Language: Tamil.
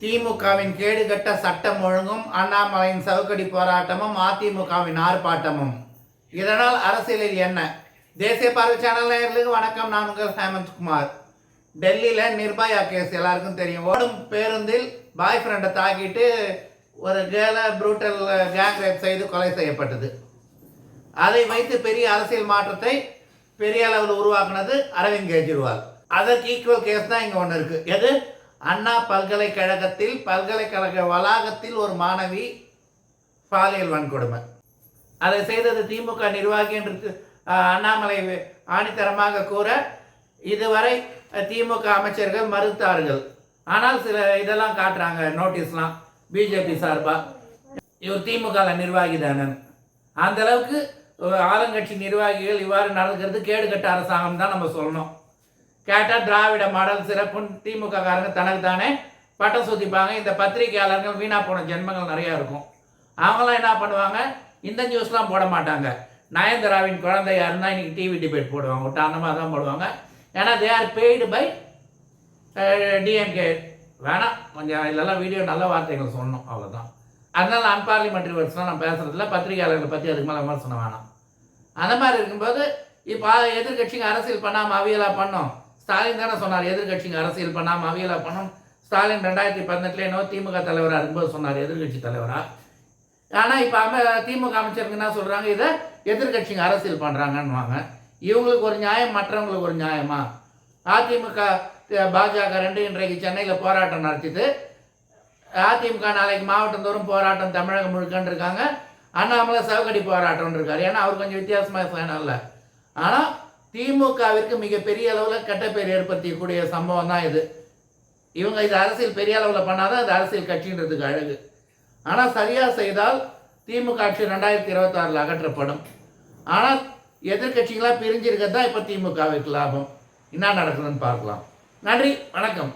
திமுகவின் கேடுகட்ட சட்டம் ஒழுங்கும் அண்ணாமலையின் சவுக்கடி போராட்டமும் அதிமுகவின் ஆர்ப்பாட்டமும். இதனால் அரசியலில் என்ன? தேசிய பார்வை சேனல் நேயர்களுக்கு வணக்கம். நான் உங்கள் ஹேமந்த்குமார். டெல்லியில் நிர்பயா கேஸ் எல்லாருக்கும் தெரியும். ஓடும் பேருந்தில் பாய் ஃப்ரெண்டை தாக்கிட்டு ஒரு கேலை ப்ரூட்டல் கேங் ரேப் செய்து கொலை செய்யப்பட்டது. அதை வைத்து பெரிய அரசியல் மாற்றத்தை பெரிய அளவில் உருவாக்குனது அரவிந்த் கெஜ்ரிவால். அதற்கு ஈக்குவல் கேஸ் தான் இங்கே ஒன்று இருக்குது எது? அண்ணா பல்கலைக்கழகத்தில் பல்கலைக்கழக வளாகத்தில் ஒரு மாணவி பாலியல் வன்கொடுமை. அதை செய்தது திமுக நிர்வாகி என்று அண்ணாமலை ஆணித்தரமாக கூற இதுவரை திமுக அமைச்சர்கள் மறுத்தார்கள். ஆனால் சில இதெல்லாம் காட்டுறாங்க நோட்டீஸ்லாம் பிஜேபி சார்பாக இவர் திமுக நிர்வாகி தானே. அந்த அளவுக்கு ஆளுங்கட்சி நிர்வாகிகள் இவ்வாறு நடக்கிறது கேடுகட்ட அரசாங்கம் தான் நம்ம சொல்லணும். கேட்டால் திராவிட மாடல் சிறப்புன்னு திமுககாரங்க தனக்கு தானே. பட்டம் சுற்றிப்பாங்க இந்த பத்திரிகையாளர்கள் வீணாக போன ஜென்மங்கள் நிறையா இருக்கும். அவங்களாம் என்ன பண்ணுவாங்க? இந்த நியூஸ்லாம் போட மாட்டாங்க. நயன்தாராவின் குழந்தை யாருன்னா இன்றைக்கி டிவி டிபேட் போடுவாங்க. விட்டு அந்த மாதிரி தான் போடுவாங்க. ஏன்னா they are paid by DMK வேணாம். கொஞ்சம் இதெல்லாம் வீடியோ நல்ல வார்த்தைகள் சொல்லணும். அவ்வளோதான் அதனால் அன்பார்லிமெண்ட்ரி வேர்ட்ஸ்லாம் நான் பேசுகிறதில்ல பத்திரிகையாளர்களை பற்றி அதுக்கு மேலே விமர்சனம் வேணாம். அந்த மாதிரி இருக்கும்போது இப்போ எதிர்கட்சிங்க அரசியல் பண்ணாமல் அவியலா பண்ணோம். ஸ்டாலின் தானே சொன்னார் எதிர்கட்சிங்க அரசியல் பண்ணாமல் அவியலாக பண்ணோம் ஸ்டாலின் ரெண்டாயிரத்தி பதினெட்டுல என்னவோ திமுக தலைவராக இருக்கும்போது சொன்னார் எதிர்கட்சி தலைவராக ஆனால் இப்போ அம திமுக அமைச்சருக்கு என்ன சொல்கிறாங்க இதை எதிர்கட்சிங்க அரசியல் பண்ணுறாங்கன்னுவாங்க இவங்களுக்கு ஒரு நியாயம் மற்றவங்களுக்கு ஒரு நியாயமா? அதிமுக பாஜக ரெண்டு இன்றைக்கு சென்னையில் போராட்டம் நடத்திட்டு அதிமுக நாளைக்கு மாவட்டம் தோறும் போராட்டம் தமிழகம் முழுக்கன்னு இருக்காங்க. அண்ணாமலை சவுக்கடி போராட்டம்னு இருக்காரு. ஏன்னா அவர் கொஞ்சம் வித்தியாசமாக இல்லை ஆனால் திமுகவிற்கு மிகப்பெரிய அளவில் கெட்ட ஏற்படுத்தக்கூடிய சம்பவம் தான் இது. இவங்க இது அரசியல் பெரிய அளவில் பண்ணாதான் அது அரசியல் கட்சின்றதுக்கு அழகு. ஆனால் சரியாக செய்தால் திமுக ஆட்சி ரெண்டாயிரத்தி இருபத்தாறில் அகற்றப்படும். ஆனால் எதிர்க்கட்சிகளாக பிரிஞ்சிருக்கிறது தான் இப்போ திமுகவிற்கு லாபம். என்ன நடக்குதுன்னு பார்க்கலாம். நன்றி வணக்கம்.